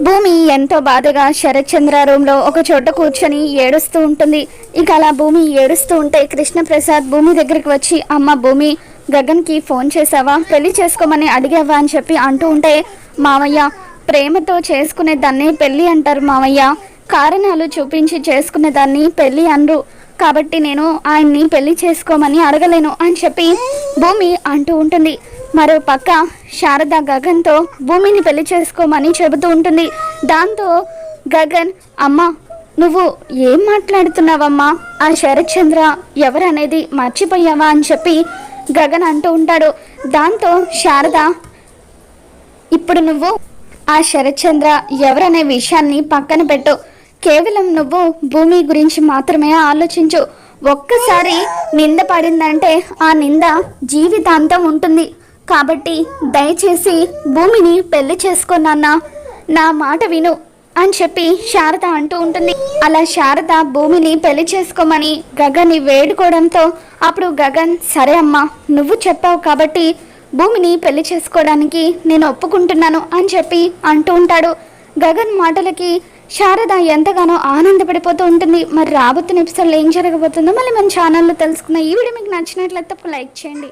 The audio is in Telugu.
భూమి ఎంతో బాధగా శరత్చంద్ర రూమ్లో ఒక చోట కూర్చొని ఏడుస్తూ ఉంటుంది. ఇక అలా భూమి ఏడుస్తూ ఉంటే కృష్ణప్రసాద్ భూమి దగ్గరికి వచ్చి అమ్మ భూమి గగన్కి ఫోన్ చేసావా పెళ్ళి చేసుకోమని అడిగావా? అని చెప్పి అంటూ ఉంటే మామయ్య ప్రేమతో చేసుకునే దాన్ని పెళ్ళి అంటారు మామయ్య కారణాలు చూపించి చేసుకునే దాన్ని పెళ్ళి అనరు కాబట్టి నేను ఆయన్ని పెళ్ళి చేసుకోమని అడగలేను అని చెప్పి భూమి అంటూ ఉంటుంది. మరో పక్క శారద గగన్తో భూమిని పెళ్ళి చేసుకోమని చెబుతూ ఉంటుంది. దాంతో గగన్ అమ్మ నువ్వు ఏం మాట్లాడుతున్నావమ్మా? ఆ శరత్చంద్ర ఎవరనేది మర్చిపోయావా? అని చెప్పి గగన్ అంటూ ఉంటాడు. దాంతో శారద ఇప్పుడు నువ్వు ఆ శరత్చంద్ర ఎవరనే విషయాన్ని పక్కన పెట్టు. కేవలం నువ్వు భూమి గురించి మాత్రమే ఆలోచించు. ఒక్కసారి నింద పడిందంటే ఆ నింద జీవితాంతం ఉంటుంది. కాబట్టి దయచేసి భూమిని పెళ్ళి చేసుకున్నానా నా మాట విను అని చెప్పి శారద అంటూ ఉంటుంది. అలా శారద భూమిని పెళ్ళి చేసుకోమని గగన్ని వేడుకోవడంతో అప్పుడు గగన్ సరే అమ్మా నువ్వు చెప్పావు కాబట్టి భూమిని పెళ్ళి చేసుకోవడానికి నేను ఒప్పుకుంటున్నాను అని చెప్పి అంటూ ఉంటాడు. గగన్ మాటలకి శారద ఎంతగానో ఆనందపడిపోతూ ఉంటుంది. మరి రాబోతున్న ఎపిసోడ్లో ఏం జరగబోతుందో మళ్ళీ మన ఛానల్లో తెలుసుకున్న ఈ వీడియో మీకు నచ్చినట్లయితే లైక్ చేయండి.